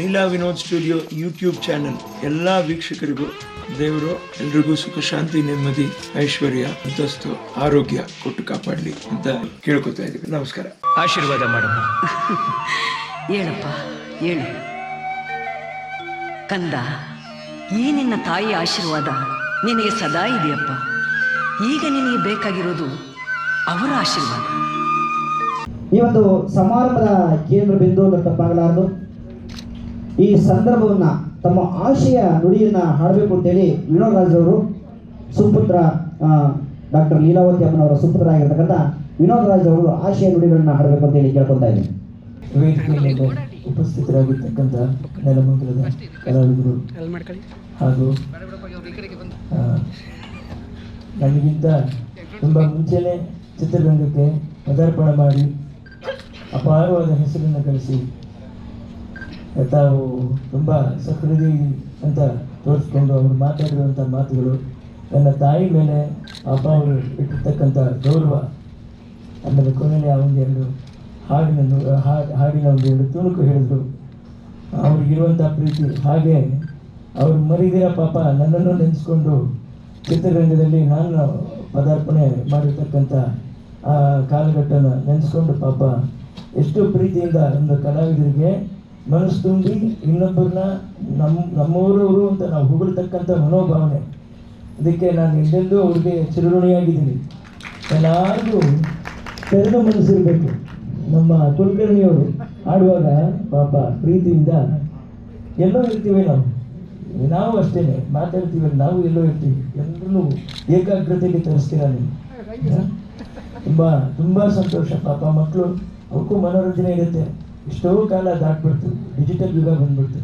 Leela Vinod studio YouTube channel. ಎಲ್ಲ ವೀಕ್ಷಕರಿಗೂ ದೇವರು ಎಲ್ರಿಗೂ ಸುಖ ಶಾಂತಿ ನೆಮ್ಮದಿ ಐಶ್ವರ್ಯ ಅಂತಸ್ತು ಆರೋಗ್ಯ ಕೊಟ್ಟು ಕಾಪಾಡಲಿ ಅಂತ ಕೇಳ್ಕೊತಾ ಇದ್ದೀವಿ. ನಮಸ್ಕಾರ. ಆಶೀರ್ವಾದ ಮಾಡಮ್ಮ. ಹೇಳಪ್ಪ ಹೇಳು. ಕಂದ ಈ ನಿನ್ನ ತಾಯಿ ಆಶೀರ್ವಾದ ನಿನಗೆ ಸದಾ ಇದೆಯಪ್ಪ. ಈಗ ನಿನಗೆ ಬೇಕಾಗಿರೋದು ಅವರ ಆಶೀರ್ವಾದ. ಈ ಒಂದು ಸಮಾರಂಭದ ಕೇಂದ್ರ ಬಿಂದು ಅಂತ ತಪ್ಪಾಗಲಾರದು. ಈ ಸಂದರ್ಭವನ್ನ ತಮ್ಮ ಆಶಯ ನುಡಿಯನ್ನ ಹಾಡಬೇಕು ಅಂತೇಳಿ ವಿನೋದ್ ರಾಜರವರು ಸುಪುತ್ರ ಡಾಕ್ಟರ್ ಲೀಲಾವತಿ ಅಮ್ಮನವರ ಸುಪುತ್ರ ಆಗಿರ್ತಕ್ಕಂಥ ಅವರು ಆಶಯ ನುಡಿಗಳನ್ನ ಹಾಡಬೇಕು ಅಂತೇಳಿ ಕೇಳ್ಕೊತಾ ಇದ್ದೀನಿ. ಉಪಸ್ಥಿತರಾಗಿರ್ತಕ್ಕಂಥ ನೆಲಮಂಗಲದ ಕಲಾವಿದರು ಹಾಗೂ ನನಗಿಂತ ತುಂಬ ಮುಂಚೆನೇ ಚಿತ್ರರಂಗಕ್ಕೆ ಪದಾರ್ಪಣೆ ಮಾಡಿ ಅಪಾರವಾದ ಹೆಸರನ್ನು ಗಳಿಸಿ ತಾವು ತುಂಬ ಸಕ್ರಿಯ ಅಂತ ತೋರಿಸ್ಕೊಂಡು ಅವರು ಮಾತಾಡಿರುವಂಥ ಮಾತುಗಳು, ನನ್ನ ತಾಯಿ ಮೇಲೆ ಅಪ್ಪ ಅವರು ಇಟ್ಟಿರ್ತಕ್ಕಂಥ ಗೌರವ ಆಮೇಲೆ ಕೊನೆಯಲ್ಲಿ ಅವನಿಗೆರಡು ಹಾಡಿನ ಹಾಡು ಹಾಡ್- ಹಾಡಿನ ಒಂದು ಎರಡು ತುಣುಕು ಹೇಳಿದರು. ಅವ್ರಿಗಿರುವಂಥ ಪ್ರೀತಿ ಹಾಗೆ ಅವ್ರು ಮರಿದಿರ ಪಾಪ ನನ್ನನ್ನು ನೆನೆಸ್ಕೊಂಡು ಚಿತ್ರರಂಗದಲ್ಲಿ ನಾನು ಪದಾರ್ಪಣೆ ಮಾಡಿರ್ತಕ್ಕಂಥ ಆ ಕಾಲಘಟ್ಟನ ನೆನೆಸ್ಕೊಂಡು ಪಾಪ ಎಷ್ಟು ಪ್ರೀತಿಯಿಂದ ಒಂದು ಕಲಾವಿದರಿಗೆ ಮನಸ್ಸು ತುಂಬಿ ಇನ್ನೊಬ್ಬರನ್ನ ನಮ್ಮ ನಮ್ಮೂರವರು ಅಂತ ನಾವು ಹೊಗಳ್ತಕ್ಕಂಥ ಮನೋಭಾವನೆ. ಅದಕ್ಕೆ ನಾನು ಎಲ್ಲೆಲ್ಲೂ ಅವ್ರಿಗೆ ಚಿರಋಣಿಯಾಗಿದ್ದೀನಿ. ಎಲ್ಲರಿಗೂ ತೆರೆದ ಮನಸ್ಸಿರಬೇಕು. ನಮ್ಮ ಕುಲಕರ್ಣಿಯವರು ಆಡುವಾಗ ಪಾಪ ಪ್ರೀತಿಯಿಂದ ಎಲ್ಲೋ ಇರ್ತೀವಿ ನಾವು. ನಾವು ಅಷ್ಟೇನೆ, ಮಾತಾಡ್ತೀವಿ, ನಾವು ಎಲ್ಲೋ ಇರ್ತೀವಿ. ಎಲ್ಲರೂ ಏಕಾಗ್ರತೆಗೆ ತರಿಸ್ತೀರ ನೀವು? ತುಂಬ ತುಂಬ ಸಂತೋಷ. ಪಾಪ ಮಕ್ಕಳು ಅವಕ್ಕೂ ಮನೋರಂಜನೆ ಇರುತ್ತೆ. ಎಷ್ಟೋ ಕಾಲ ದಾಟ್ಬಿಡ್ತು. ಡಿಜಿಟಲ್ ಯುಗ ಬಂದ್ಬಿಡ್ತು.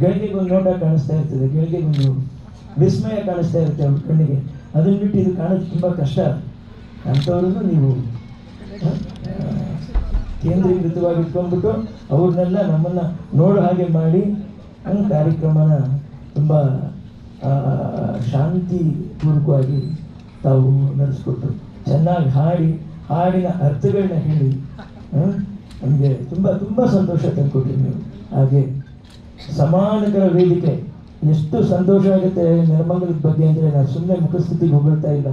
ಗಳಿಗೆ ಒಂದು ನೋಟ ಕಾಣಿಸ್ತಾ ಇರ್ತದೆ. ಗಳಿಗೆ ಒಂದು ವಿಸ್ಮಯ ಕಾಣಿಸ್ತಾ ಇರುತ್ತೆ ಅವ್ರ ಕಣ್ಣಿಗೆ. ಅದನ್ನ ಬಿಟ್ಟು ಇದು ಕಾಣೋದು ತುಂಬ ಕಷ್ಟ. ಅಂಥವ್ರನ್ನು ನೀವು? ಕೇಂದ್ರೀಕೃತವಾಗಿ ಇಟ್ಕೊಂಡ್ಬಿಟ್ಟು ಅವ್ರನ್ನೆಲ್ಲ ನಮ್ಮನ್ನ ನೋಡೋ ಹಾಗೆ ಮಾಡಿ ಕಾರ್ಯಕ್ರಮನ ತುಂಬ ಶಾಂತಿಪೂರ್ವಕವಾಗಿ ತಾವು ನಡೆಸ್ಕೊಟ್ರು. ಚೆನ್ನಾಗಿ ಹಾಡಿ, ಹಾಡಿನ ಅರ್ಥಗಳನ್ನ ಹೇಳಿ ನಮಗೆ ತುಂಬ ತುಂಬ ಸಂತೋಷ ತಂದುಕೊಟ್ಟಿದ್ದೀವಿ. ಹಾಗೆ ಸಮಾನಕರ ವೇದಿಕೆ, ಎಷ್ಟು ಸಂತೋಷ ಆಗುತ್ತೆ ನೆಲಮಂಗಲದ ಬಗ್ಗೆ ಅಂದರೆ ನಾನು ಸುಮ್ಮನೆ ಮುಖಸ್ಥಿತಿಗೆ ಹೋಗ್ತಾ ಇಲ್ಲ.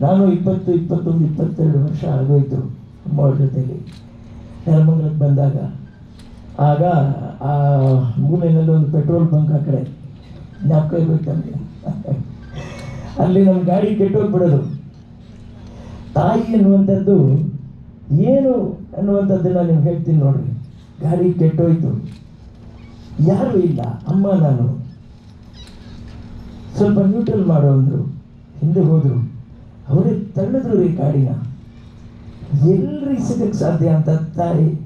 ನಾನು ಇಪ್ಪತ್ತು, ಇಪ್ಪತ್ತೊಂದು, ಇಪ್ಪತ್ತೆರಡು ವರ್ಷ ಆಗೋಯಿತು ಅಮ್ಮವ್ರ ಜೊತೆಗೆ. ನೆಲಮಂಗಲಕ್ಕೆ ಬಂದಾಗ. ಆಗ ಆ ಮೂಲೆಯಲ್ಲಿ ಒಂದು ಪೆಟ್ರೋಲ್ ಬಂಕ್ ಆ ಕಡೆ. ಜ್ಞಾಪಕ ಇರ್ಬೇಕು ನಮಗೆ. ಅಲ್ಲಿ ನಮ್ಮ ಗಾಡಿ ಕೆಟ್ಟೋಗ್ಬಿಡೋದು. ತಾಯಿ ಅನ್ನುವಂಥದ್ದು ಏನು ಅನ್ನುವಂಥದ್ದನ್ನ ನಿಮ್ಗೆ ಹೇಳ್ತೀನಿ ನೋಡ್ರಿ. ಗಾಡಿ ಕೆಟ್ಟೋಯ್ತು. ಯಾರು ಇಲ್ಲ. ಅಮ್ಮ, ನಾನು. ಸ್ವಲ್ಪ ನ್ಯೂಟ್ರಲ್ ಮಾಡೋ ಅಂದರು. ಹಿಂದೆ ಹೋದರು. ಅವರೇ ತಳ್ಳಿದ್ರು ರೀ ಗಾಡಿನ. ಎಲ್ರಿ ಸಿಗಕ್ಕೆ ಸಾಧ್ಯ ಅಂತ ತಾಯಿ.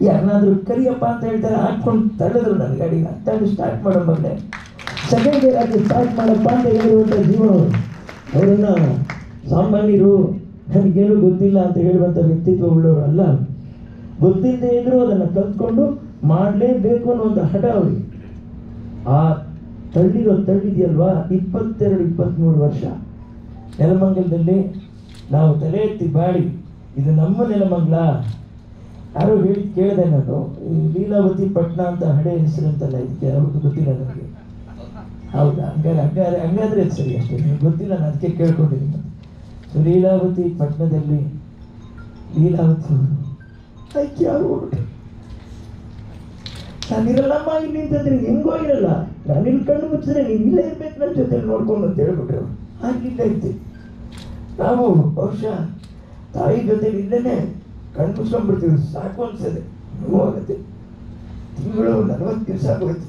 ಯಾರನ್ನಾದ್ರೂ ಕರಿಯಪ್ಪ ಅಂತ ಹೇಳ್ತಾರೆ, ಹಾಕ್ಕೊಂಡು ತಳ್ಳಿದ್ರು ನನ್ನ ಗಾಡಿನ. ತಳ್ಳಿ ಸ್ಟಾರ್ಟ್ ಮಾಡೋ ಬಂದೆ ಸೆಕೆಂಡ್ ಇಯರ್ ಆಗಿ ಸ್ಟಾರ್ಟ್ ಮಾಡಪ್ಪ ಅಂತ ಹೇಳುವಂಥ ಜೀವ ಅವರು ಅವರನ್ನ ಸಾಮಾನ್ಯರು ನನಗೇನು ಗೊತ್ತಿಲ್ಲ ಅಂತ ಹೇಳುವಂಥ ವ್ಯಕ್ತಿತ್ವ ಉಳ್ಳವರಲ್ಲ. ಗೊತ್ತಿಲ್ಲದೆ ಇದ್ರೂ ಅದನ್ನು ಕಲ್ತ್ಕೊಂಡು ಮಾಡಲೇಬೇಕು ಅನ್ನುವಂಥ ಹಠ ಅವರಿಗೆ. ಆ ತಳ್ಳಿರೋ ತಳ್ಳಿದೆಯಲ್ವಾ? ಇಪ್ಪತ್ತೆರಡು ಇಪ್ಪತ್ತ್ಮೂರು ವರ್ಷ. ನೆಲಮಂಗಲದಲ್ಲಿ ನಾವು ತಲೆ ಎತ್ತಿ ಬಾಡಿ. ಇದು ನಮ್ಮ ನೆಲಮಂಗಲ. ಯಾರೋ ಹೇಳಿ ಕೇಳಿದೆ ನಾನು. ಲೀಲಾವತಿ ಪಟ್ನ ಅಂತ ಹಳೆ ಹೆಸರಂತಲ್ಲ ಇದಕ್ಕೆ ಅವ್ರದ್ದು ಗೊತ್ತಿಲ್ಲ ನನಗೆ. ಹೌದಾ? ಹಂಗಾರೆ ಹಂಗಾರೆ ಹಂಗಾದ್ರೆ ಸರಿ ಅಷ್ಟೇ. ಗೊತ್ತಿಲ್ಲ, ನಾನು ಅದಕ್ಕೆ ಕೇಳ್ಕೊಂಡಿದ್ದೀನಿ. ಲೀಲಾವತಿ ಪಟ್ಟಣದಲ್ಲಿ ಲೀಲಾವತಿ ಐಕ್ಯ ಆಗ್ಬಿಟ್ರು ನಾನಿರಲ್ಲಮ್ಮ, ಇಲ್ಲಿ ಅಂತಂದ್ರೆ ಹೆಂಗೋ ಇರಲ್ಲ. ನಾನು ಇಲ್ಲಿ ಕಣ್ಣು ಮುಚ್ಚಿದ್ರೆ ನೀವು ಇಲ್ಲೇ ಇರ್ಬೇಕು ನನ್ನ ಜೊತೆ ನೋಡ್ಕೊಂಡು ಅಂತ ಹೇಳ್ಬಿಟ್ರು. ಆಗಿಲ್ಲ ಐತಿ ನಾವು ಬಹುಶಃ ತಾಯಿ ಜೊತೆ ಇಲ್ಲೇನೆ ಕಣ್ಣು ಮುಚ್ಕೊಂಡ್ಬಿಡ್ತೀವಿ. ಸಾಕು ಅನ್ಸದೆ. ನೋವಾಗುತ್ತೆ ತಿಂಗಳು ನಲವತ್ತು ದಿವಸ ಆಗೋಯ್ತು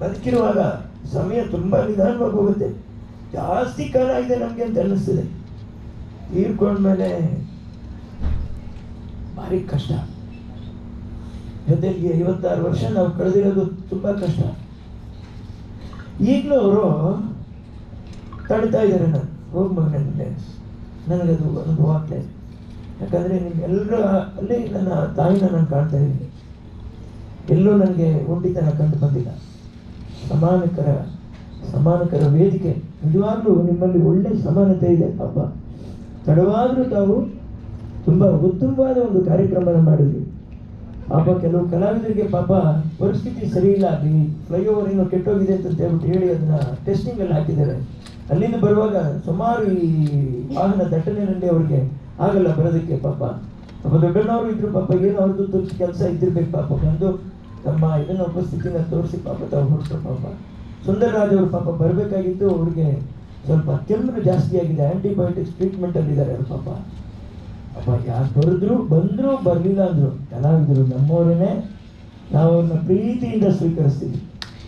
ಬದುಕಿರುವಾಗ ಸಮಯ ತುಂಬ ನಿಧಾನವಾಗಿ ಹೋಗುತ್ತೆ. ಜಾಸ್ತಿ ಕಾಲ ಆಗಿದೆ ನಮಗೆ ಅಂತ ಅನ್ನಿಸ್ತದೆ. ತೀರ್ಕೊಂಡ್ಮೇಲೆ ಭಾರಿ ಕಷ್ಟ. ಜೊತೆಗೆ ಐವತ್ತಾರು ವರ್ಷ ನಾವು ಕಳೆದಿರೋದು ತುಂಬ ಕಷ್ಟ. ಈಗಲೂ ಅವರು ತಡ್ತಾ ಇದ್ದಾರೆ ನಾನು ಹೋಗಿ ನನಗೆ ನನಗದು ಅನುಭವ ಆಗ್ತಾ ಇದೆ. ಯಾಕಂದರೆ ನಿಮ್ಮೆಲ್ಲರ ಅಲ್ಲಿ ನನ್ನ ತಾಯಿನ ನಾನು ಕಾಣ್ತಾ ಇದ್ದೀನಿ. ಎಲ್ಲೂ ನನಗೆ ಒಂಟಿತನ ಕಂಡು ಬಂದಿಲ್ಲ. ಸಮಾನಕರ ಸಮಾನಕರ ವೇದಿಕೆ. ನಿಜವಾಗ್ಲೂ ನಿಮ್ಮಲ್ಲಿ ಒಳ್ಳೆ ಸಮಾನತೆ ಇದೆ ಪಾಪ ತಡವಾದರೂ ತಾವು ತುಂಬ ಉತ್ತಮವಾದ ಒಂದು ಕಾರ್ಯಕ್ರಮನ ಮಾಡಿದ್ವಿ ಪಾಪ ಕೆಲವು ಕಲಾವಿದರಿಗೆ ಪಾಪ ಪರಿಸ್ಥಿತಿ ಸರಿ ಇಲ್ಲ, ಅಲ್ಲಿ ಫ್ಲೈಓವರ್ ಏನೋ ಕೆಟ್ಟೋಗಿದೆ ಅಂತ ಹೇಳಿ ಅದನ್ನ ಟೆಸ್ಟಿಂಗ್ ಅಲ್ಲಿ ಹಾಕಿದ್ದಾರೆ. ಅಲ್ಲಿಂದ ಬರುವಾಗ ಸುಮಾರು ಈ ವಾಹನ ದಟ್ಟಣೆಯಲ್ಲಿ ಅವ್ರಿಗೆ ಆಗಲ್ಲ ಬರೋದಕ್ಕೆ ಪಾಪ. ಪಾಪ ದೊಡ್ಡನವರು ಇದ್ರು ಪಾಪ, ಏನೋ ಅವ್ರದ್ದು ತೋರಿಸಿ ಕೆಲಸ ಇದ್ದಿರ್ಬೇಕು ಪಾಪ. ಬಂದು ತಮ್ಮ ಇದನ್ನ ಉಪಸ್ಥಿತಿನ ತೋರಿಸಿ ಪಾಪ ತಾವು ಹೊರಟರು ಪಾಪ. ಸುಂದರರಾಜ್ ಅವರು ಪಾಪ ಬರಬೇಕಾಗಿತ್ತು ಅವ್ರಿಗೆ ಸ್ವಲ್ಪ ಕೆಮ್ಮು ಜಾಸ್ತಿ ಆಗಿದೆ. ಆಂಟಿಬಯೋಟಿಕ್ಸ್ ಟ್ರೀಟ್ಮೆಂಟ್ ಅಲ್ಲಿ ಇದ್ದಾರೆ ಅವ್ರು ಪಾಪ. ಅಪ್ಪ ಯಾರು ಬರೆದ್ರು, ಬಂದ್ರು ಬರಲಿಲ್ಲ ಅಂದ್ರು. ಕಲಾವಿದರು ನಮ್ಮವರನ್ನೇ ನಾವು ಅವ್ರನ್ನ ಪ್ರೀತಿಯಿಂದ ಸ್ವೀಕರಿಸ್ತೀವಿ.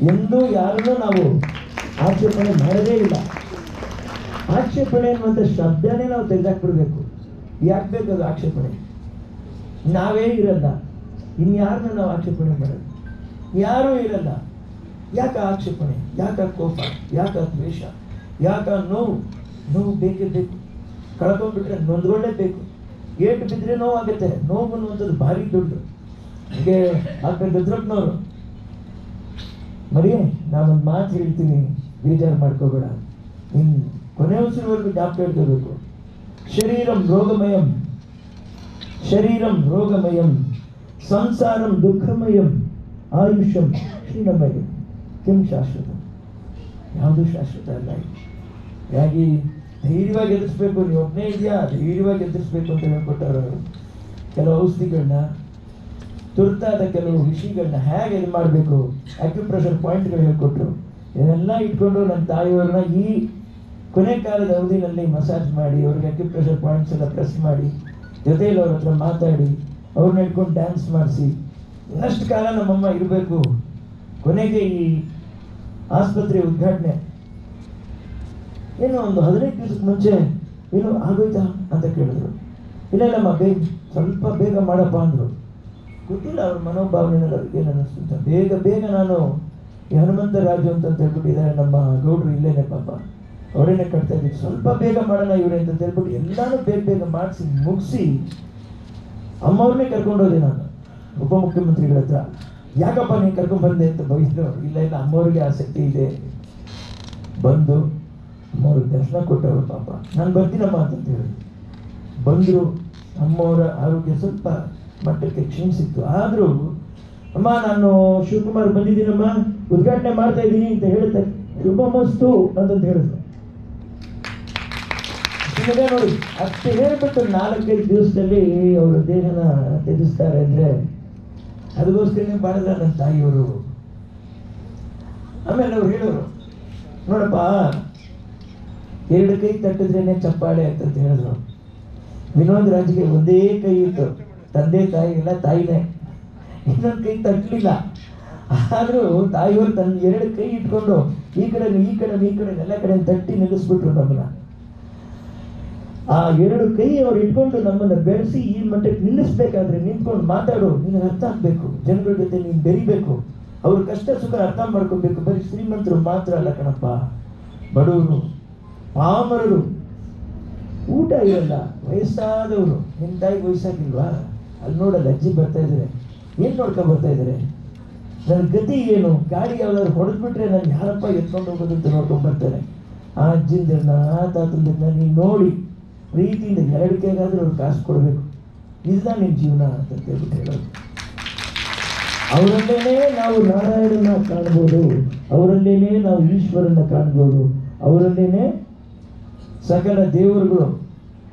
ಎಂದೂ ಯಾರನ್ನೂ ನಾವು ಆಕ್ಷೇಪಣೆ ಮಾಡದೇ ಇಲ್ಲ. ಆಕ್ಷೇಪಣೆ ಅನ್ನುವಂಥ ಶಬ್ದನೇ ನಾವು ತೆಗೆದಾಕ್ಬಿಡ್ಬೇಕು ಯಾಕೆ ಬೇಕು ಅದು ಆಕ್ಷೇಪಣೆ? ನಾವೇ ಇರಲ್ಲ. ಇನ್ಯಾರನ್ನ ನಾವು ಆಕ್ಷೇಪಣೆ ಮಾಡೋದು? ಯಾರೂ ಇರಲ್ಲ. ಯಾಕ ಆಕ್ಷೇಪಣೆ? ಯಾಕ ಕೋಪ? ಯಾಕ ದ್ವೇಷ? ಯಾಕ ನೋವು? ನೋವು ಬೇಕೇ ಬೇಕು. ಕಳ್ಕೊಂಡ್ಬಿಟ್ರೆ ನೊಂದ್ಕೊಳ್ಳೇಬೇಕು ಏಟು ಬಿದ್ದರೆ ನೋವಾಗುತ್ತೆ. ನೋವು ಅನ್ನುವಂಥದ್ದು ಭಾರಿ ದುಡ್ಡು ಹಾಗೆ ಡಾಕ್ಟರ್ ಗದ್ರಪ್ಪನವರು ಮರಿಯೇ, ನಾನೊಂದು ಮಾತು ಹೇಳ್ತೀನಿ. ಬೇಜಾರು ಮಾಡ್ಕೋಬೇಡ. ನಿನ್ನ ಕೊನೆ ಉಸಿರುವರೆಗೂ ಡಾಕ್ಟರ್ ಇಟ್ಕೋಬೇಕು ಶರೀರಂ ರೋಗಮಯಂ. ಶರೀರಂ ರೋಗಮಯಂ. ಸಂಸಾರಂ ದುಃಖಮಯಂ. ಆಯುಷ್ಯಂ ಕ್ಷೀಣಮಯಂ. ಕಿಂ ಶಾಶ್ವತ. ಯಾವುದು ಶಾಶ್ವತ ಅಲ್ಲ ಹಾಗಾಗಿ ಧೈರ್ಯವಾಗಿ ಎದುರಿಸ್ಬೇಕು, ನೀವು ಒಬ್ಬನೇ ಇದೆಯಾ ಧೈರ್ಯವಾಗಿ ಎದುರಿಸ್ಬೇಕು ಅಂತ ಹೇಳ್ಕೊಟ್ಟವರು ಕೆಲವು ಔಷಧಿಗಳನ್ನ, ತುರ್ತಾದ ಕೆಲವು ವಿಷಯಗಳನ್ನ ಹೇಗೆ ಇದು ಮಾಡಬೇಕು? ಅಕ್ಯುಪ್ರೆಷರ್ ಪಾಯಿಂಟ್ಗಳು ಹೇಳ್ಕೊಟ್ರು. ಇದನ್ನೆಲ್ಲ ಇಟ್ಕೊಂಡು ನನ್ನ ತಾಯಿಯವ್ರನ್ನ ಈ ಕೊನೆ ಕಾಲದ ಅವಧಿನಲ್ಲಿ ಮಸಾಜ್ ಮಾಡಿ, ಅವ್ರಿಗೆ ಅಕ್ಯುಪ್ರೆಷರ್ ಪಾಯಿಂಟ್ಸ್ ಎಲ್ಲ ಪ್ರೆಸ್ ಮಾಡಿ, ಜೊತೆಯಲ್ಲಿ ಅವ್ರ ಹತ್ರ ಮಾತಾಡಿ, ಅವ್ರನ್ನ ಇಟ್ಕೊಂಡು ಡ್ಯಾನ್ಸ್ ಮಾಡಿಸಿ. ಇನ್ನಷ್ಟು ಕಾಲ ನಮ್ಮಮ್ಮ ಇರಬೇಕು. ಕೊನೆಗೆ ಈ ಆಸ್ಪತ್ರೆ ಉದ್ಘಾಟನೆ. ಏನು ಒಂದು ಹದಿನೈದು ದಿವಸಕ್ಕೆ ಮುಂಚೆ ಏನು ಆಗೋಯ್ತಾ ಅಂತ ಕೇಳಿದ್ರು. ಇಲ್ಲ ಇಲ್ಲಮ್ಮ ಬೇಗ, ಸ್ವಲ್ಪ ಬೇಗ ಮಾಡಪ್ಪ ಅಂದರು. ಗೊತ್ತಿಲ್ಲ, ಅವ್ರ ಮನೋಭಾವನೆ ಏನು ಬೇಗ ಬೇಗ ನಾನು ಹನುಮಂತ ರಾಜು ಅಂತ ಹೇಳ್ಬಿಟ್ಟಿದ್ದಾರೆ, ನಮ್ಮ ಗೌಡ್ರು ಇಲ್ಲೇನೆ ಪಾಪ. ಅವರೇನೆ ಕಟ್ತಾ ಇದ್ದೀವಿ ಸ್ವಲ್ಪ ಬೇಗ ಮಾಡೋಣ ಇವ್ರೆ ಅಂತ ಹೇಳ್ಬಿಟ್ಟು ಎಲ್ಲಾನು ಬೇಗ ಬೇಗ ಮಾಡಿಸಿ, ಮುಗಿಸಿ ಅಮ್ಮವ್ರನ್ನೇ ಕರ್ಕೊಂಡೋದೆ ನಾನು. ಉಪಮುಖ್ಯಮಂತ್ರಿಗಳ ಹತ್ರ. ಯಾಕಪ್ಪ ನೀನು ಕರ್ಕೊಂಡ್ ಬಂದೆ ಅಂತ ಬೈದ್ರು? ಇಲ್ಲ ಇಲ್ಲ, ಅಮ್ಮವ್ರಿಗೆ ಆಸಕ್ತಿ ಇದೆ. ಬಂದು ಅಮ್ಮವ್ರಿಗೆ ದರ್ಶನ ಕೊಟ್ಟವರು ಪಾಪ. ನಾನು ಬರ್ತೀನಮ್ಮ ಅಂತ ಹೇಳಿ ಬಂದರು, ಅಮ್ಮವರ ಆರೋಗ್ಯ ಸ್ವಲ್ಪ ಮಟ್ಟಕ್ಕೆ ಕ್ಷೀಣಿಸಿತ್ತು. ಆದರೂ, ಅಮ್ಮ, ನಾನು ಶಿವಕುಮಾರ್ ಬಂದಿದ್ದೀನಮ್ಮ. ಉದ್ಘಾಟನೆ ಮಾಡ್ತಾ ಇದ್ದೀನಿ ಅಂತ ಹೇಳ್ತಾ ಶುಭ ಮಸ್ತು ಅಂತಂತ ಹೇಳಿದ್ರು ನೋಡಿ. ಅಷ್ಟು ಹೇಳ್ಬಿಟ್ಟು ನಾಲ್ಕೈದು ದಿವಸದಲ್ಲಿ ಅವರ ದೇಹನ ತ್ಯಜಿಸ್ತಾರೆ ಅಂದ್ರೆ ಅದಕ್ಕೋಸ್ಕರನೇ ನನ್ನ ತಾಯಿಯವರು. ಆಮೇಲೆ ಅವ್ರು ಹೇಳೋರು, ನೋಡಪ್ಪ, ಎರಡು ಕೈ ತಟ್ಟಿದ್ರೇನೆ ಚಪ್ಪಾಳೆ ಅಂತ ಹೇಳಿದ್ರು. ವಿನೋದ್ ರಾಜ್ಗೆ ಒಂದೇ ಕೈ ಇತ್ತು. ತಂದೆ, ತಾಯಿ ಎಲ್ಲ ತಾಯಿನೇ. ಇನ್ನೊಂದು ಕೈ ತಟ್ಟಲಿಲ್ಲ. ಆದರೂ ತಾಯಿಯವರು ತನ್ನ ಎರಡು ಕೈ ಇಟ್ಕೊಂಡು ಈ ಕಡೆ ಈ ಕಡೆ ಈ ಕಡೆ ಎಲ್ಲ ಕಡೆ ತಟ್ಟಿ ನಿಲ್ಲಿಸ್ಬಿಟ್ರು ನಮ್ಮನ್ನ. ಆ ಎರಡು ಕೈ ಅವ್ರು ಇಟ್ಕೊಂಡು ನಮ್ಮನ್ನ ಬೆಳೆಸಿ ಈ ಮಟ್ಟಕ್ಕೆ ನಿಲ್ಲಿಸ್ಬೇಕಾದ್ರೆ ನಿಂತ್ಕೊಂಡು ಮಾತಾಡು ನಿನಗೆ ಅರ್ಥ ಆಗ್ಬೇಕು. ಜನಗಳ ಜೊತೆ ನೀನು ಬೆರಿಬೇಕು. ಅವ್ರ ಕಷ್ಟ ಸುಖ ಅರ್ಥ ಮಾಡ್ಕೋಬೇಕು. ಬರೀ ಶ್ರೀಮಂತರು ಮಾತ್ರ ಅಲ್ಲ ಕಣಪ್ಪ. ಬಡವರು, ಪಾಮರರು, ಊಟ ಇರಲ್ಲ. ವಯಸ್ಸಾದವರು. ನಿಮ್ಮ ತಾಯಿಗೆ ವಯಸ್ಸಾಗಿಲ್ವಾ? ಅಲ್ಲಿ ನೋಡಲ್ಲ, ಅಜ್ಜಿ ಬರ್ತಾ ಇದ್ದಾರೆ ಏನು ನೋಡ್ಕೊ ಬರ್ತಾ ಇದ್ದಾರೆ ನನ್ನ ಗತಿ ಏನು? ಗಾಡಿ ಯಾವ್ದಾದ್ರು ಹೊಡೆದ್ಬಿಟ್ರೆ ನಾನು ಯಾರಪ್ಪ ಎತ್ಕೊಂಡು ಹೋಗೋದಂತ ನೋಡ್ಕೊಂಡ್ ಬರ್ತಾರೆ. ಆ ಅಜ್ಜಿಂದ ಆ ತಾತಂದಿರನ್ನ ನೀನು ನೋಡಿ. ಪ್ರೀತಿಯಿಂದ ಹೇಳಿಕೆಗಾದ್ರೂ ಅವ್ರು ಕಾಸು ಕೊಡಬೇಕು. ಇದ್ದ ನಿಮ್ಮ ಜೀವನ ಅಂತ ಹೇಳ್ಬಿಟ್ಟು ಹೇಳೋದು. ಅವರಲ್ಲೇನೇ ನಾವು ನಾರಾಯಣನ ಕಾಣ್ಬೋದು, ಅವರಲ್ಲೇನೇ ನಾವು ಈಶ್ವರನ ಕಾಣ್ಬೋದು, ಅವರಲ್ಲೇನೆ ಸಕಲ ದೇವರುಗಳು,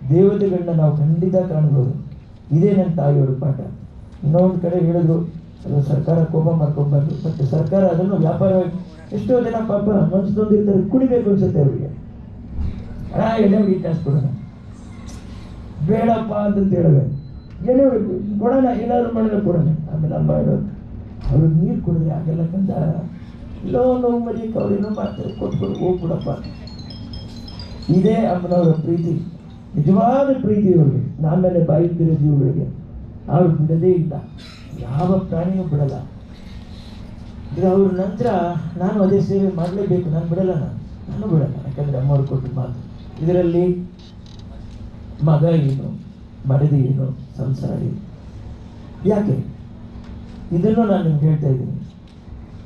ದೇವತೆಗಳನ್ನ ನಾವು ಖಂಡಿತ ಕಾಣ್ಬೋದು. ಇದೇ ನನ್ನ ತಾಯಿಯವ್ರ ಪಾಠ. ಇನ್ನೊಂದು ಕಡೆ ಹೇಳಿದ್ರು, ಅದು ಸರ್ಕಾರ ಕೋಪ ಮಾಡ್ಕೊಬಾರ್ದು, ಮತ್ತು ಸರ್ಕಾರ ಅದನ್ನು ವ್ಯಾಪಾರವಾಗಿ ಎಷ್ಟೋ ಜನ ಪಾಪ ಮನಸ್ಸೊಂದಿರ್ತಾರೆ ಕುಡಿಬೇಕು ಅನ್ಸುತ್ತೆ ಅವರಿಗೆ. ಹಣ ಎಣ್ಣೆ ಕಾಸು ಕೊಡೋಣ. ಬೇಡಪ್ಪ ಅಂತ ಹೇಳಿದ್ರೆ. ಏನೇ ಕೊಡೋಣ, ಏನಾದ್ರು ಮಾಡಿದ್ರೆ ಕೊಡೋಣ. ಆಮೇಲೆ ಅಮ್ಮ ಹೇಳೋದು ಅವ್ರಿಗೆ ನೀರು ಕೊಡಿದ್ರೆ ಆಗಲ್ಲ ಕಂದ. ಇಲ್ಲೋ ನೋವು ಮರಿಯಕ್ಕೆ ಅವ್ರೇನೋ ಮಾಡ್ತಾರೆ, ಕೊಟ್ಬಿಡು, ಹೋಗ್ಬಿಡಪ್ಪ. ಇದೇ ಅಮ್ಮನವರ ಪ್ರೀತಿ. ನಿಜವಾದ ಪ್ರೀತಿ ಇವ್ರಿಗೆ. ಬಾಯಿ ತಿರು ಜೀವಗಳಿಗೆ ಅವ್ರು ಬಿಡದೇ ಇಲ್ಲ. ಯಾವ ಪ್ರಾಣಿಯೂ ಬಿಡಲ್ಲ. ಈಗ ಅವ್ರ ನಂತರ ನಾನು ಅದೇ ಸೇವೆ ಮಾಡಲೇಬೇಕು. ನಾನು ಬಿಡಲ್ಲ ನಾನು. ನಾನು ಬಿಡಲ್ಲ. ಯಾಕಂದ್ರೆ ಅಮ್ಮವ್ರು ಕೊಟ್ಟ ಮಾತು. ಇದರಲ್ಲಿ ಮಗ ಏನು ಮಡದಿ ಏನು ಸಂಸಾರ. ಏನು ಯಾಕೆ? ಇದನ್ನು ನಾನು ನಿಮ್ಗೆ ಹೇಳ್ತಾ ಇದ್ದೀನಿ.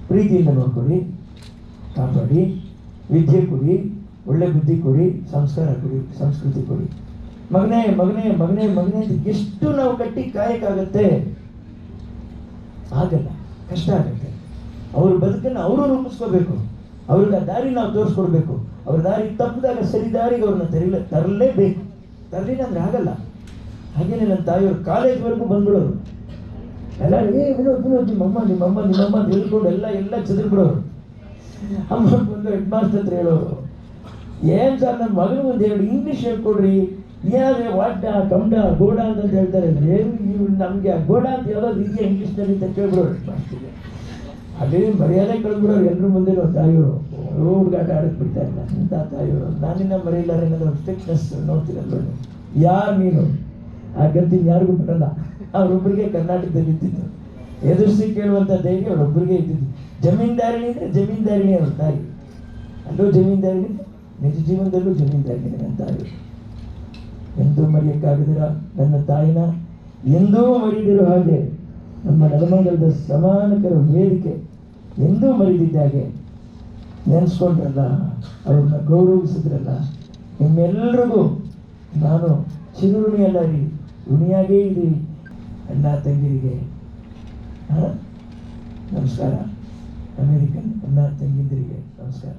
ಪ್ರೀತಿಯಿಂದ ನೋಡ್ಕೊಡಿ ಕಾಪಾಡಿ, ವಿದ್ಯೆ ಕೊಡಿ, ಒಳ್ಳೆ ಬುದ್ಧಿ ಕೊಡಿ, ಸಂಸ್ಕಾರ ಕೊಡಿ, ಸಂಸ್ಕೃತಿ ಕೊಡಿ. ಮಗನೇ ಮಗನೇ ಮಗನೇ ಮಗನೇ ಅಂತ ಎಷ್ಟು ನಾವು ಕಟ್ಟಿ ಕಾಯಕ್ಕಾಗತ್ತೆ? ಆಗಲ್ಲ, ಕಷ್ಟ ಆಗುತ್ತೆ. ಅವ್ರ ಬದುಕನ್ನು ಅವರು ರೂಪಿಸ್ಕೋಬೇಕು. ಅವ್ರಿಗೆ ಆ ದಾರಿ ನಾವು ತೋರಿಸ್ಕೊಡ್ಬೇಕು. ಅವ್ರ ದಾರಿ ತಪ್ಪಿದಾಗ ಸರಿ ದಾರಿಗೆ ಅವ್ರನ್ನ ತರಲ, ತರಲೇಬೇಕು. ತರಲಿಲ್ಲ ಅಂದರೆ ಆಗಲ್ಲ. ಹಾಗೇನೆ ನನ್ನ ತಾಯಿಯವ್ರು ಕಾಲೇಜ್ವರೆಗೂ ಬಂದ್ಬಿಡೋರು. ಎಲ್ಲ, ಏ ವಿನೋದ್ ವಿನೋದ್ ನಿಮ್ಮಮ್ಮ ನಿಮ್ಮಮ್ಮ ನಿಮ್ಮಮ್ಮ ಹೇಳ್ಕೊಂಡು ಎಲ್ಲ ಎಲ್ಲ ಚದುರ್ಬಿಡೋರು. ಅಮ್ಮ ಬಂದು ಹೆಡ್ ಮಾಸ್ಟರ್ ಹತ್ರ ಹೇಳೋರು. ಏನ್ ಸರ್ ನನ್ನ ಮಗನ ಒಂದು ಹೇಳಿ ಇಂಗ್ಲೀಷ್ ಹೇಳ್ಕೊಡ್ರಿ. ಏನಾದ್ರೆ ವಾಡ್ಡ ಕಂಡ ಗೋಡ ಅಂತ ಹೇಳ್ತಾರೆ. ಏನು ಇವ್ರು ನಮಗೆ ಗೋಡ ಅಂತ ಯಾವ್ದಾದ್ರು ಇದೆಯಾ ಇಂಗ್ಲೀಷ್ನಲ್ಲಿ ಅಂತ ಕೇಳ್ಬಿಡೋರು ಹೆಡ್ ಮಾಸ್ಟರ್ಗೆ. ಅದೇ ಮರ್ಯಾದೆ ಕಳೆದ್ಬಿಡೋರು ಎಲ್ಲರೂ ಮುಂದೆ ತಾಯಿಯವರು. ಹುಡುಗಾಟ ಆಡಕ್ ಬಿಡ್ತಾ ಇಲ್ಲ. ಅಂತ ತಾಯಿಯವರು. ನಾನಿನ್ನ ಮರೆಯಲಾರ ಸ್ಟ್ರಿಕ್ಟ್ನೆಸ್ ನೋಡ್ತೀರಲ್ಲ ನೀವು ಯಾರು ನೀನು? ಆ ಗತಿ ಯಾರಿಗೂ ಬರಲ್ಲ ಅವರೊಬ್ಬರಿಗೆ ಕರ್ನಾಟಕದಲ್ಲಿ ಇದ್ದಿದ್ದು. ಎದುರಿಸಿ ಕೇಳುವಂಥ ಧೈರ್ಯ ಅವರೊಬ್ಬರಿಗೆ ಇದ್ದಿದ್ದು. ಜಮೀನ್ದಾರಿಣಿ ಅಂದರೆ ಜಮೀನ್ದಾರಿಣಿ ಅವ್ರ ತಾಯಿ. ಅಲ್ಲೂ ಜಮೀನ್ದಾರಿಣಿ ನಿಜ ಜೀವನದಲ್ಲೂ ಜಮೀನ್ದಾರಿಣಿ ನನ್ನ ತಾಯಿ. ಎಂದೂ ಮರೆಯಕ್ಕಾಗದಿರ ನನ್ನ ತಾಯಿನ. ಎಂದೂ ಮರೆಯದಿರೋ ಹಾಗೆ ನಮ್ಮ ನೆಲಮಂಗಲದ ಸಮಾನಕರ ವೇದಿಕೆ ಎಂದೂ ಮರೆದಿದ್ದಾಗೆ ನೆನೆಸ್ಕೊಂಡ್ರಲ್ಲ, ಅವ್ರನ್ನ ಗೌರವಿಸಿದ್ರಲ್ಲ ನಿಮ್ಮೆಲ್ಲರಿಗೂ ನಾನು ಚಿರುಣಿಯಲ್ಲ ರೀ ಋಣಿಯಾಗೇ ಇದ್ದೀವಿ ಅಣ್ಣ ತಂಗಿರಿಗೆ? ನಮಸ್ಕಾರ. ಅಮೇರಿಕನ್ ಅಣ್ಣ ತಂಗಿಂದಿರಿಗೆ ನಮಸ್ಕಾರ.